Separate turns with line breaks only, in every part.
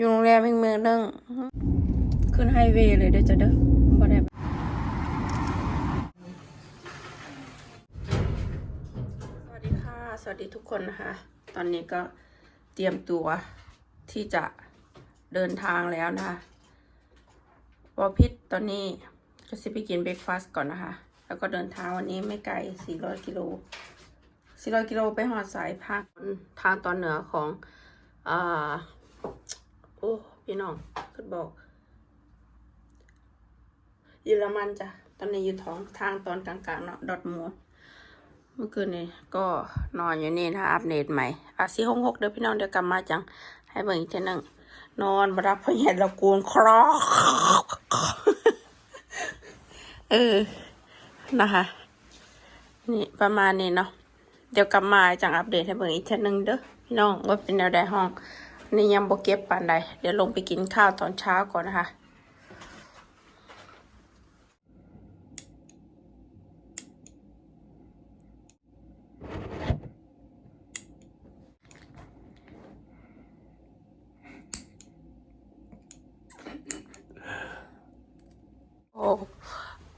อยู่โรงแรมเมืองนึงขึ้นไฮเวย์เลยเด้อจ้ะเด้อบ่ได้สวัสดีค่ะ สวัสดีทุกคนนะคะ ตอนนี้ก็เตรียมตัวที่จะเดินทางแล้วนะคะวอพิษตอนนี้จะสิไปกินเบรกฟาสต์ก่อนนะคะ แล้วก็เดินทางวันนี้ไม่ไกล 400 กิโล 400 กิโลไปหอดสายภาคทางตอนเหนือของอ่า โอ้พี่น้องคือบอกเยอรมันจ้ะตอนนี้อยู่ท้องทางตอนกลางๆเนาะดอทมูดเมื่อคืนนี้ก็นอนอยู่นี่นะคะอัปเดตใหม่อะสี่หกหกเดี๋ยวพี่น้องเดี๋ยวกลับมาจัง ให้เบิ่งอีกทีหนึงนอนมารับพ่อใหญ่ละกูลครอกเออนะคะนี่ประมาณนี้เนาะเดี๋ยวกลับมาจังอัปเดตให้เบิ่งอีกทีหนึงเด้อพี่น้องว่าเป็นแนวใดห้อง นี่ยังบ่เก็บปานใด เดี๋ยวลงไปกินข้าวตอนเช้าก่อนนะคะโอ้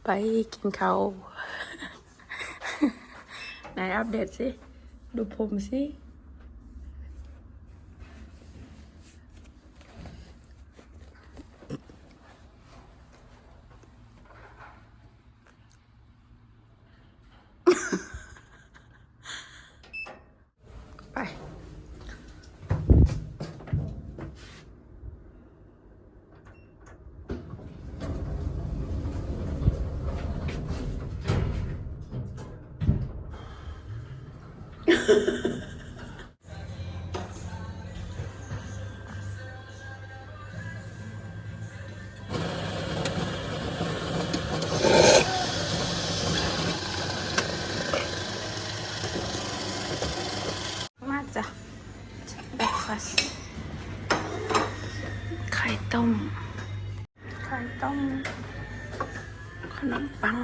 ไปกินข้าวไหนอัปเดตสิ ดูผมสิ มาจ้ะเบรกฟาสต์ไข่ต้ม ไข่ต้ม ขนมปัง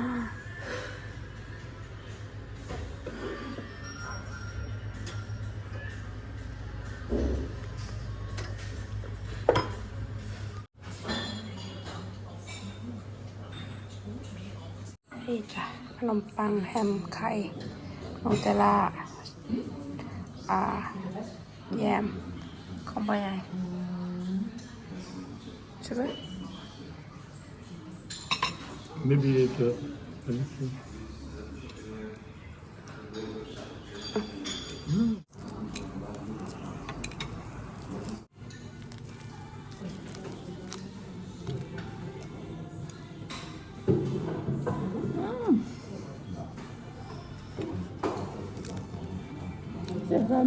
นมปังแฮมไข่นูเทลล่าอ่าแยมของใบใหญ่ใช่ไหม
Maybe later. Let me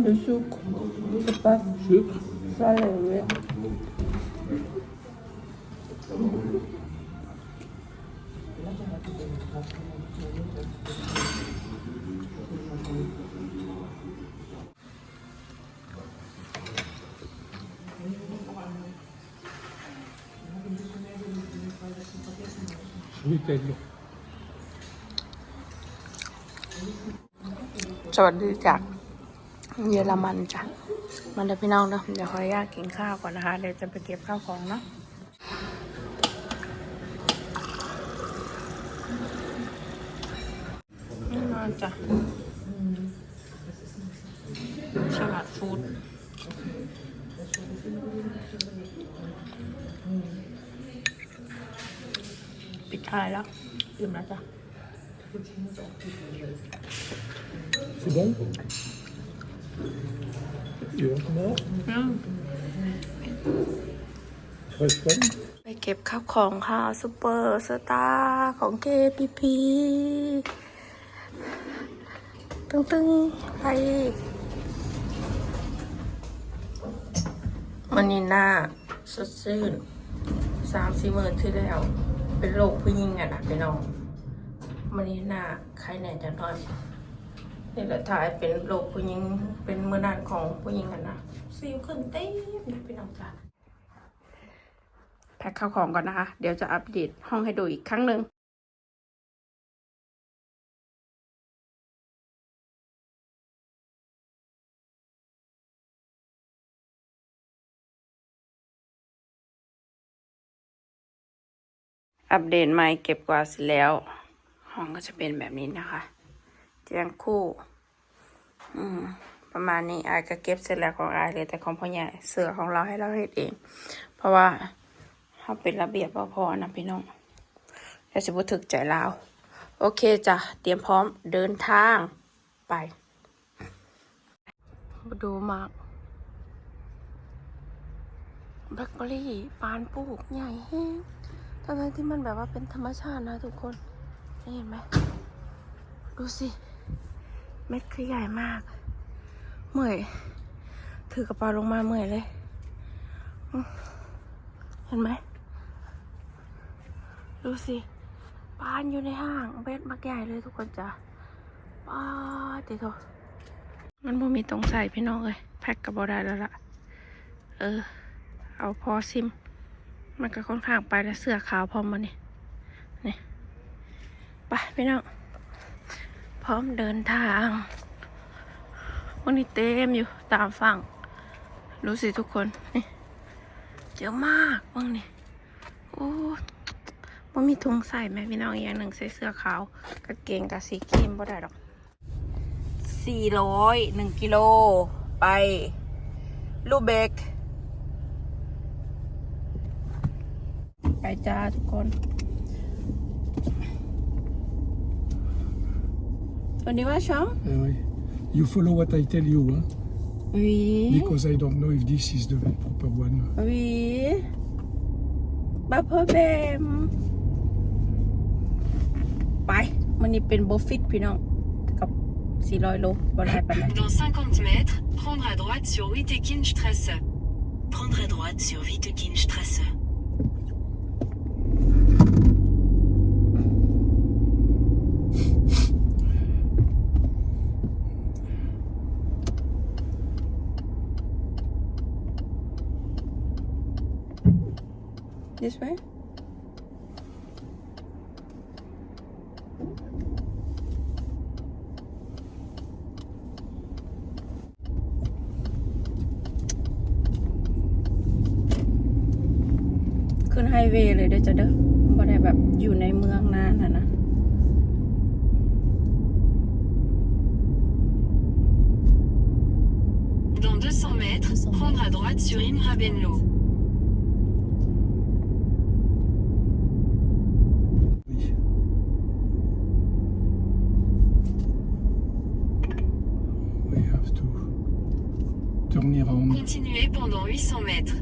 le sucre. C'est pas
Sucre
salé, oui.
Sweet egg.
สวัสดีจาก เยอรมันจ้ะมันเดี๋ยวพี่น้องเนาะเดี๋ยวขออนุญาตกินข้าวก่อนนะคะ เดี๋ยวจะไปเก็บข้าวของเนาะแน่นอนจ้ะฉลาดฟู้ดปิดท้ายแล้วลืมแล้วจ้ะ
C'est bon
ไปเก็บข้าวของค่ะซูเปอร์สตาร์ของ KPP ตึงตึงๆไปมันนี้หน้าสดชื่นสามสี่หมื่นที่แล้ว เป็นโรคผู้หญิงอะนะพี่น้องมันนี้หน้าใครแน่จะน้อย นี่แหละถ่ายเป็นโลกผู้หญิงเป็นมือนานของผู้หญิงกันนะซีวขึ้นเต็มนะพี่น้องจ้าแพ็คข้าวของก่อนนะคะ เดี๋ยวจะอัปเดตห้องให้ดูอีกครั้งหนึ่งอัปเดตใหม่เก็บกวาดเสร็จแล้ว ห้องก็จะเป็นแบบนี้นะคะ เตียงคู่ อืม ประมาณนี้อายก็เก็บเสร็จแล้วของอายเลย แต่ของพ่อใหญ่เสือของเราให้เราเฮ็ดเอง เพราะว่าเขาเป็นระเบียบพอๆนะพี่น้องอย่าสิบุถึกใจเราโอเคจ้ะ เตรียมพร้อมเดินทางไป ดูมากแบล็คเบอร์รี่ปานปลูกใหญ่แฮงทั้งที่มันแบบว่าเป็นธรรมชาตินะทุกคน เห็นไหม ดูสิ เม็ดคือใหญ่มาก เมื่อย ถือกระเป๋าลงมาเมื่อยเลย เห็นไหม ดูสิปานอยู่ในห้างเบ็ดมักใหญ่เลยทุกคนจ้ะป้าติโตมันบ่มีตรงใส่พี่น้องเลย แพ็กกับบอได้แล้วล่ะ เออ เอาพอซิม มันก็ค่อนข้างไปแล้วเสื้อขาวพร้อมมานี่นี่ไปพี่น้อง ร้อมเดินทางวันนี้เต็มอยู่ตามฝั่ง รู้สิทุกคนนี่เยอะมากว่างนี่โอ้ว่ามีถุงใส่ไหมพี่น้องอีกอย่างหนึ่งใส่เสื้อขาวกางเกงกับสีครีมบ่ได้หรอกสี่ร้อยหนึ่งกิโล ไป ลูเบก ไปจ้าทุกคน วันนี้ว่าช่อง
Uh, oui. You follow what I tell you, huh?
วี
because I don't know if this is the proper one.
วีบัพเพอร์เบม ไป มันนี่เป็นโบฟิตพี่น้อง กับ 400 โลบ่ได้ปานใด
Dans 50 mètres, prendre à droite sur Wittekindstrasse. Prendre à droite sur Wittekindstrasse.
This way? ขึ้นไฮเวย์เลยเด้อจ้ะเด้อบ่ได้แบบอยู่ในเมืองนานนะนะ
200 mètres, prendre à droite sur Imra continuer pendant 800 mètres.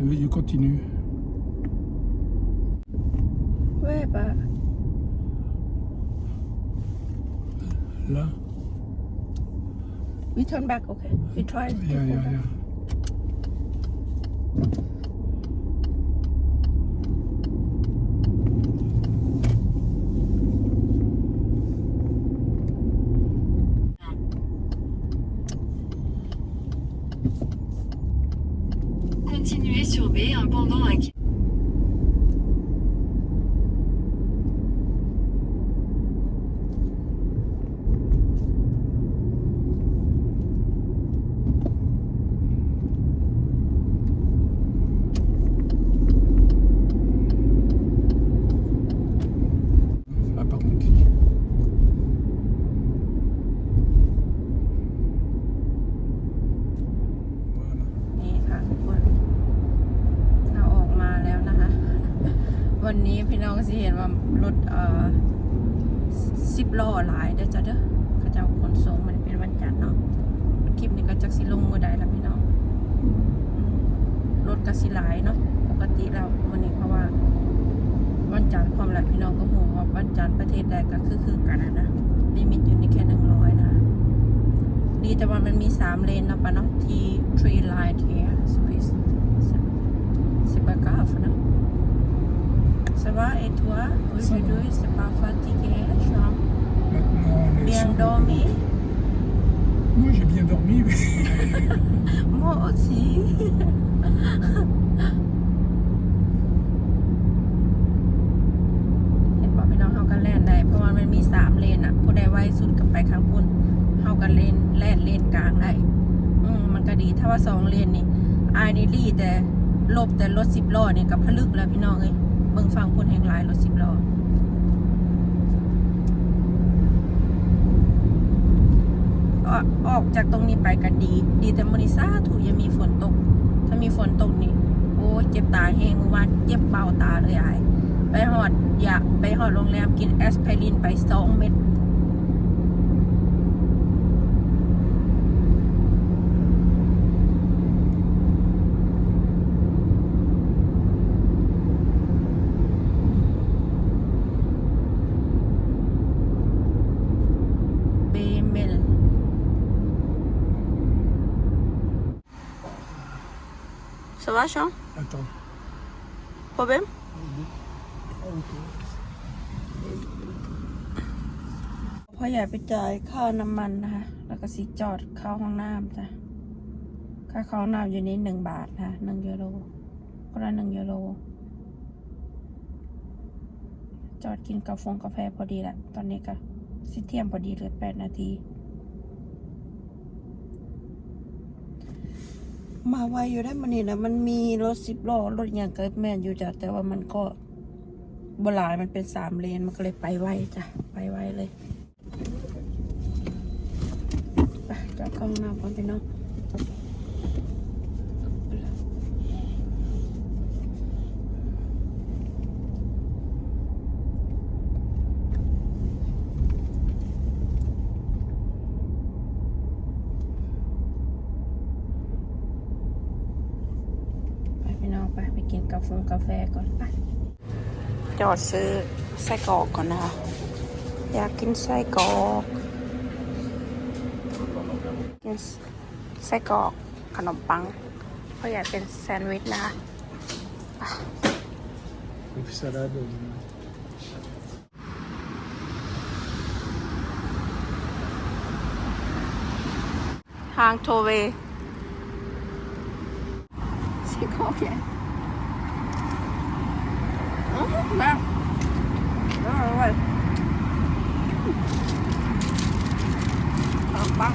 Eh Veuillez continuer. Ouais, bah.
Là.
We turn back, okay? We try.
Yeah, yeah, yeah.
เด้อจ้ะเด้อเขาจะเอาขนส่งมันเป็นวันจันทร์เนาะคลิปนี้ก็จักสิลงมือใดแล้วพี่น้องรถก็สิหลายเนาะปกติแล้ววันนี้เพราะว่าวันจันทร์ความหลายพี่น้องก็หูว่าวันจันทร์ประเทศใดก็คือคือกันนะนะลิมิตอยู่ในแค่หนึ่งร้อยนะดีแต่ว่ามันมีสามเลนนะปะเนาะที่ three line here so it's c'est pas grave นะ ça va et toi Aujourd'hui, c'est pas fatigué, Jean bien
sur-
dormi
Moi, j'ai bien dormi. mais-
moi aussi เห็นบอกพี่น้องเฮากันแล่นได้เพราะว่ามันมีสามเลนอะผู้ใดไวสุดกับไปข้างพุ่นเฮากันเลนแล่นเลนกลางได้อืมมันก็ดีถ้าว่าสองเลนนี่อายนี่รีแต่ลบแต่รถสิบล้อนี่กับพลึกแล้วพี่น้องเอ้ย
Mm.
เบิ่งฟังพุ่นแห่งหลายรถสิบล้อ ออกอกจากตรงนี้ไปก็ดี ดีแต่มริซาถูกยังมีฝนตก ถ้ามีฝนตกนี่โอ้ยเจ็บตาแห้งเมื่อวานเจ็บเบาตาเลยอายไปหอดอยากไปหอดโรงแรมกินแอสไพรินไปสองเม็ด เบเมล Ça va, Jean
Attends.
Problème
Ok.
พ่อใหญ่ไปจ่ายค่าน้ำมันนะคะ แล้วก็สิจอดเข้าห้องน้ำจ้ะ ค่าเข้าห้องน้ำอยู่นี้หนึ่งบาทนะคะหนึ่งยูโรคนละหนึ่งยูโร จอดกินกาแฟกาแฟพอดีแหละ ตอนนี้ก็สิเที่ยงพอดีเหลือแปดนาที มาไวอยู่ได้มันนี่นะมันมีรถสิบล้อรถอย่างเกิดแม่นอยู่จ้ะแต่ว่ามันก็บหลายมันเป็นสามเลนมันก็เลยไปไวจ้ะไปไวเลยไปจอดเข้าห้องน้าก่อนพี่น้อง ไปพี่น้องไป ไปกินกาแฟก่อนไปจอดซื้อไส้กรอกก่อนนะคะ อยากกินไส้กรอกกินไส้กรอกขนมปังเพราะอยากเป็นแซนด์วิชนะคะ
Et puis salade. euh,
ทางโทเวไส้กรอกแก มาอร่อยปัง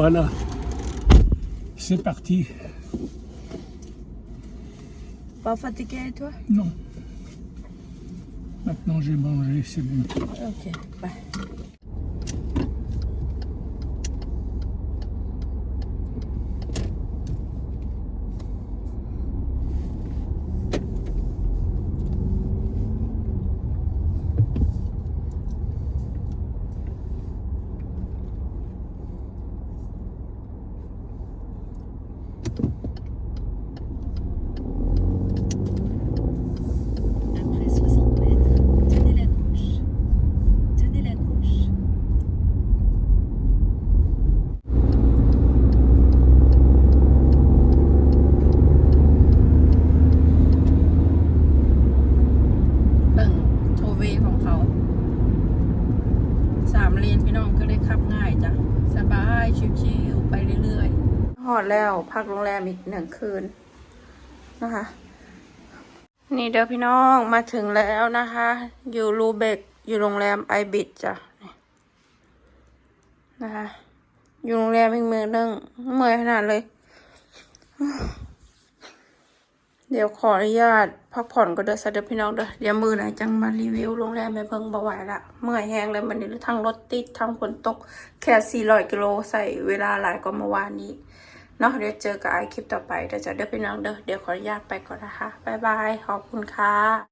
Voilà. C'est parti.
Pas fatigué, toi?
Non. Maintenant j'ai mangé, c'est bon.
Ok, bye. แล้ว พักโรงแรมอีกหนึ่งคืนนะคะ นี่เด้อพี่น้องมาถึงแล้วนะคะ อยู่รูเบกอยู่โรงแรมไอบิดจ้ะนะคะ อยู่โรงแรมอีกเมือนึงเมื่อยขนาดเลย เดี๋ยวขออนุญาตพักผ่อนก็เด้อซะเด้อพี่น้องเด้อเดี๋ยวมือไหนจังมารีวิวโรงแรมไปเพิ่งบ่ไหวละเมื่อยแห้งเลยมันนี่ทั้งรถติดทั้งฝนตก แค่ 400 กิโลใส่เวลาหลายกว่าเมื่อวานนี้ เนาะเดี๋ยวเจอกับไอคลิปต่อไปเดี๋ยวจะเด้อพี่น้องเด้อเดี๋ยวขออนุญาตไปก่อนนะคะบ๊ายบายขอบคุณค่ะ